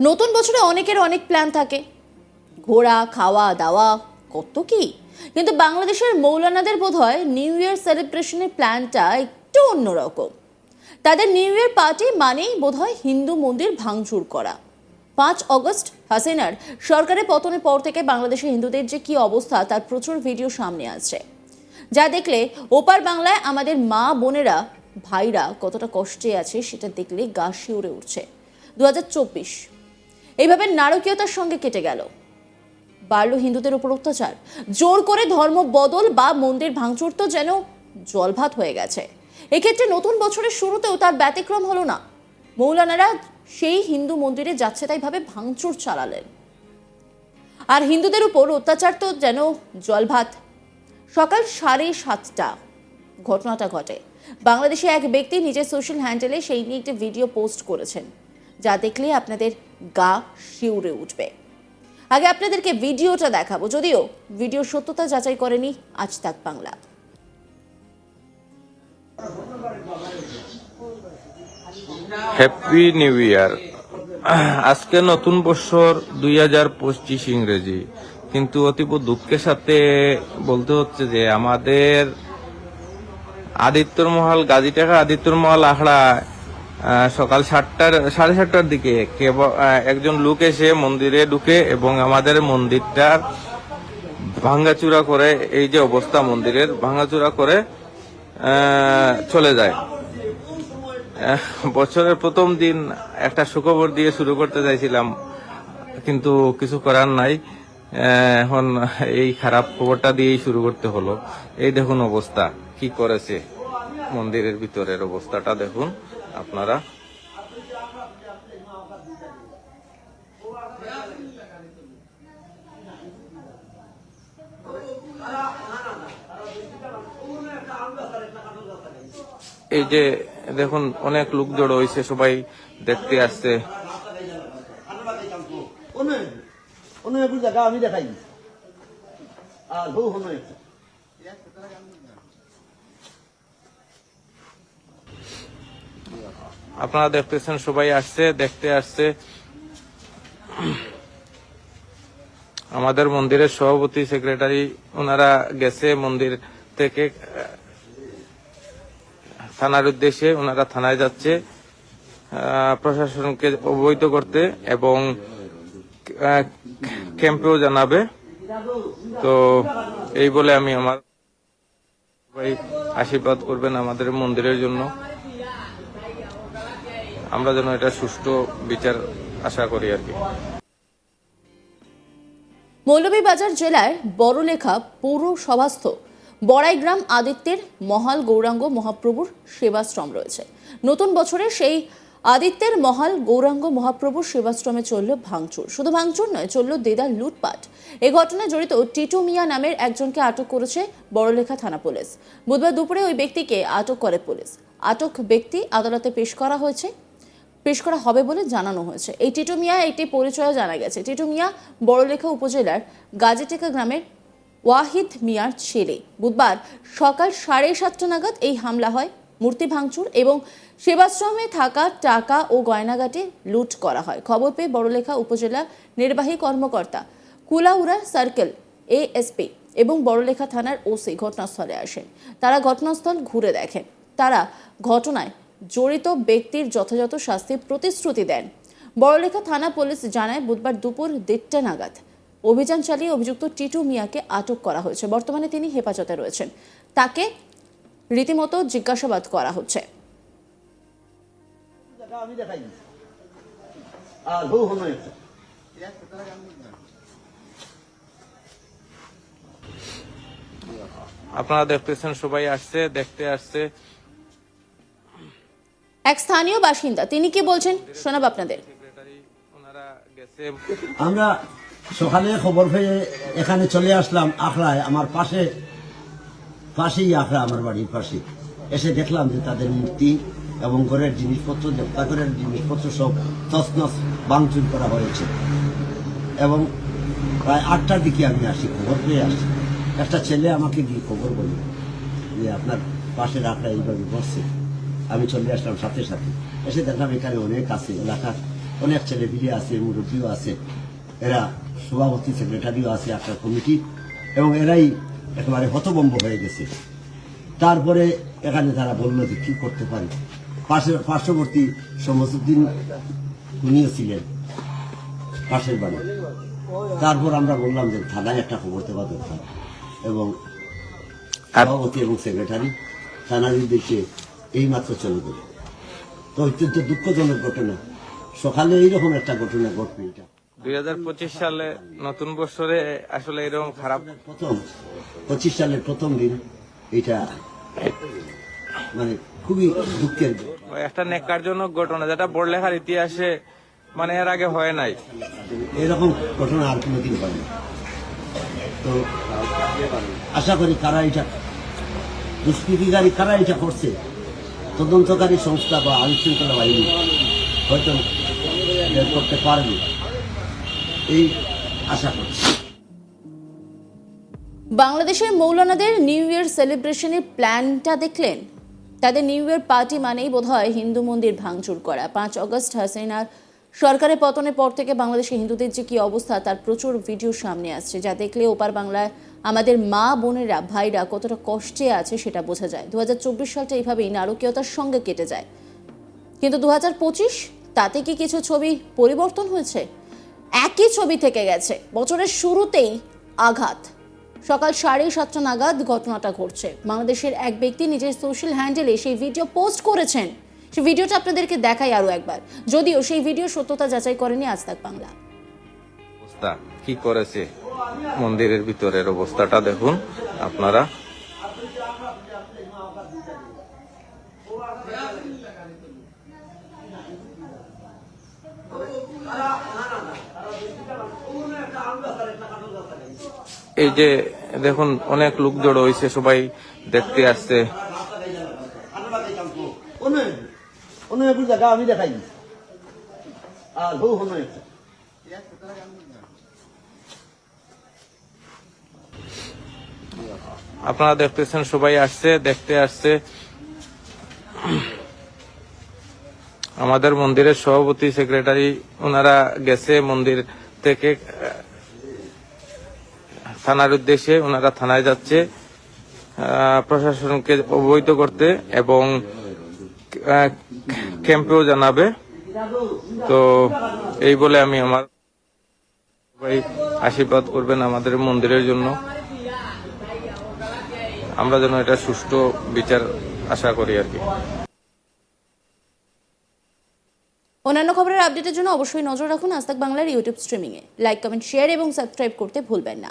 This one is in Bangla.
নতুন বছরে অনেকের অনেক প্ল্যান থাকে। ঘোরা, খাওয়া, দাওয়া, কত কি? কিন্তু বাংলাদেশের মৌলানাদের বোধ হয় নিউ ইয়ার সেলিব্রেশনের প্ল্যানটা একটু অন্যরকম তাদের নিউ ইয়ার পার্টি মানেই বোধহয় হিন্দু মন্দির ভাঙচুর করা। পাঁচ অগস্ট হাসিনার সরকারের পতনের পর থেকে বাংলাদেশে হিন্দুদের যে কি অবস্থা, তার প্রচুর ভিডিও সামনে আসছে। যা দেখলে ওপার বাংলায় আমাদের মা বোনেরা, ভাইরা কতটা কষ্টে আছে সেটা দেখলে গা শিউরে উঠছে। দু হাজার চব্বিশ এইভাবে নারকীয়তার সঙ্গে কেটে গেল। বাড়ল হিন্দুদের উপর অত্যাচার। জোর করে ধর্ম বদল বা মন্দির ভাঙচুর তো যেন জলভাত হয়ে গেছে। এক্ষেত্রে নতুন বছরের শুরুতেও তার ব্যতিক্রম হলো না। মৌলানারা সেই হিন্দু মন্দিরে যাচ্ছে তাই ভাবে ভাঙচুর চালালেন। আর হিন্দুদের উপর অত্যাচার তো যেন জলভাত। সকাল সাড়ে সাতটা ঘটনাটা ঘটে। বাংলাদেশে এক ব্যক্তি নিজের সোশ্যাল হ্যান্ডেলে সেই নিয়ে একটি ভিডিও পোস্ট করেছেন। যা দেখলে আপনাদের গা শিউরে উঠবে। আগে আপনাদেরকে ভিডিওটা দেখাবো, যদিও ভিডিও সত্যতা যাচাই করেনি আজ তাক বাংলা। হ্যাপি নিউ ইয়ার আজকে নতুন বছর দুই হাজার পঁচিশ ইংরেজি, কিন্তু অতীব দুঃখের সাথে বলতে হচ্ছে যে আমাদের আদিত্যর মহল, গাজীটাকা আদিত্যর মহল আখড়া সকাল সাতটার, সাড়ে সাতটার দিকে একজন লোক এসে মন্দিরে ঢুকে এবং আমাদের মন্দিরটার ভাঙ্গাচুরা করে, এই যে অবস্থা মন্দিরের ভাঙ্গাচুরা করে চলে যায়। বছরের প্রথম দিন একটা সুখবর দিয়ে শুরু করতে চাইছিলাম, কিন্তু কিছু করার নাই। এখন এই খারাপ খবরটা দিয়েই শুরু করতে হলো। এই দেখুন অবস্থা, কি করেছে মন্দিরের ভিতরের অবস্থাটা দেখুন। আপনারা? এই যে, দেখুন, অনেক লোক জড়ো হয়েছে সবাই দেখতে আসছে। জায়গা আমি দেখাই। আর হো হনে আপনারা দেখতেছেন, সবাই আসছে, দেখতে আসছে। আমাদের মন্দিরের সভাপতি, সেক্রেটারি, ওনারা গেছে মন্দির থেকে থানার উদ্দেশ্যে ওনারা থানায় যাচ্ছে প্রশাসনকে অবহিত করতে এবং ক্যাম্পেও জানাবে। তো এই বলে আমি আমার আশীর্বাদ করবেন আমাদের মন্দিরের জন্য। আমরা যেন এটা সুষ্ঠু বিচার আশা করি আর কি। মৌলভীবাজার জেলার বড়লেখা পৌর সভাস্থ বড়াইগ্রাম আদিত্যের মহাল গৌরাঙ্গ মহাপ্রভুর সেবাশ্রম রয়েছে। নতুন বছরে সেই আদিত্যের মহাল গৌরাঙ্গ মহাপ্রভুর সেবাশ্রমে চলল ভাঙচুর। শুধু ভাঙচুর নয়, চলল দেদার লুটপাট। এ ঘটনায় জড়িত টিটু মিয়া নামের একজনকে আটক করেছে বড়লেখা থানা পুলিশ। বুধবার দুপুরে ওই ব্যক্তিকে আটক করে পুলিশ। আটক ব্যক্তি আদালতে পেশ করা হয়েছে। পেশ করা হবে বলে জানানো হয়েছে। এই টিটু মিয়া, একটি পরিচয় জানা গেছে। টিটু মিয়া বড়লেখা উপজেলার গাজীটেকা গ্রামের ওয়াহিদ মিয়ার ছেলে। বুধবার সকাল সাড়ে সাতটা নাগাদ এই হামলা হয় মূর্তি ভাঙচুর এবং সেবাশ্রমে থাকা টাকা ও গয়নাগাটি লুট করা হয়। খবর পেয়ে বড়লেখা উপজেলা নির্বাহী কর্মকর্তা কুলাউড়া সার্কেল, এএসপি এবং বড়লেখা থানার ওসি ঘটনাস্থলে আসেন। তারা ঘটনাস্থল ঘুরে দেখেন। তারা ঘটনায় জড়িত ব্যক্তির যথাযথ শাস্তির প্রতিশ্রুতি দেন। বড়লেখা থানা পুলিশ জানায় বুধবার দুপুর দেড়টা নাগাদ অভিযান চালিয়ে অভিযুক্ত টিটু মিয়াকে আটক করা হয়েছে। বর্তমানে তিনি হেফাজতে রয়েছেন। তাকে রীতিমতো জিজ্ঞাসাবাদ করা হচ্ছে। আপনারা দেখতেছেন সবাই আসছে দেখতে আসছে। এক স্থানীয় বাসিন্দা, তিনি কি বলছেন? শোনাব আপনাদের। আমরা সকালে খবর পেয়ে এখানে চলে আসলাম আখড়ায়, আমার পাশে, পাশেই আখড়া আমার বাড়ির পাশে। এসে দেখলাম যে তাদের মূর্তি এবং ঘরের জিনিসপত্র, দেবতা ঘরের জিনিসপত্র সব তসনস ভাঙচুর করা হয়েছে। এবং প্রায় আটটার দিকে আমি আসি, খবর পেয়ে আসি। একটা ছেলে আমাকে গিয়ে খবর বলল যে, আপনার পাশের আখড়া এইভাবে বসছে। আমি চলে আসলাম সাথে সাথে। এসে দেখলাম এখানে অনেক আছে এলাকার অনেক ছেলে পিলে আছে মুরব্বীও আছে। এরা সভাপতি সেক্রেটারিও আছে একটা কমিটি এবং এরাই একেবারে হতবম্ব হয়ে গেছে। তারপরে এখানে তারা বলল যে কী করতে পারি? পাশে পার্শ্ববর্তী সমস্তুদ্দিন উনিও ছিলেন পাশের বাড়ি। তারপর আমরা বললাম যে থানায় একটা খবর দেওয়া দরকার এবং সভাপতি এবং সেক্রেটারি থানার উদ্দেশ্যে এই মাত্র চলে গেল তো অত্যন্ত দুঃখজনক ঘটনা। সকালে এইরকম একটা ঘটনা ঘটবে এটা। দুই হাজার পঁচিশ সালে নতুন বছরে আসলে এরকম খারাপ প্রথম পঁচিশ সালের প্রথম দিন এটা মানে খুবই দুঃখের একটা নেকারজনক ঘটনা যেটা বড়লেখার ইতিহাসে মানে এর আগে হয় নাই। এরকম ঘটনা আর কোনোদিন হয় না তো আশা করি কারা এটা দুষ্কৃতিকারী কারা এটা করছে? তদন্তকারী সংস্থা বা আইন শৃঙ্খলা বাহিনী হয়তো বের করতে পারবে এই আশা করছি। বাংলাদেশের মৌলানাদের নিউ ইয়ার সেলিব্রেশনের প্ল্যানটা দেখলেন। তাদের নিউ ইয়ার পার্টি মানেই বোধহয় হিন্দু মন্দির ভাঙচুর করা। পাঁচ অগস্ট হাসিনার সরকারের পতনের পর থেকে বাংলাদেশে হিন্দুদের যে কি অবস্থা, তার প্রচুর ভিডিও সামনে আসছে, যা দেখলে ওপার বাংলায় আমাদের মা বোনেরা, ভাইরা কতটা কষ্টে আছে সেটা বোঝা যায়। দু হাজার চব্বিশ সালটা এইভাবেই নারকীয়তার সঙ্গে কেটে যায়। কিন্তু দু হাজার পঁচিশ, তাতে কি কিছু ছবি পরিবর্তন হয়েছে? একই ছবি থেকে গেছে। বছরের শুরুতেই আঘাত। সকাল সাড়ে সাতটা নাগাদ ঘটনাটা ঘটছে। বাংলাদেশের এক ব্যক্তি নিজের সোশ্যাল হ্যান্ডেলে সেই ভিডিও পোস্ট করেছেন। সেই ভিডিওটা আপনাদেরকে দেখাই আরও একবার। যদিও সেই ভিডিও সত্যতা যাচাই করেনি আজ তাক বাংলা। অবস্থা কি করেছে? মন্দিরের ভিতরের অবস্থাটা দেখুন আপনারা। এই যে দেখুন, অনেক লোক জড়ো হয়েছে সবাই দেখতে আসছে। অন্য জায়গা আমি দেখাই আর হো হো আপনারা দেখতেছেন, সবাই আসছে, দেখতে আসছে। আমাদের মন্দিরের সভাপতি, সেক্রেটারি, ওনারা গেছে মন্দির থেকে থানার উদ্দেশ্যে ওনারা থানায় যাচ্ছে প্রশাসনকে অবহিত করতে এবং ক্যাম্পেও জানাবে। তো এই বলে আমি আমার সবাই আশীর্বাদ করবেন আমাদের মন্দিরের জন্য। আমরা যেন এটা সুষ্ঠু বিচার আশা করি আর কি। অন্যান্য খবরের আপডেটের জন্য অবশ্যই নজর রাখুন আজ বাংলার ইউটিউব স্ট্রিমিংয়ে। লাইক, কমেন্ট, শেয়ার এবং সাবস্ক্রাইব করতে ভুলবেন না।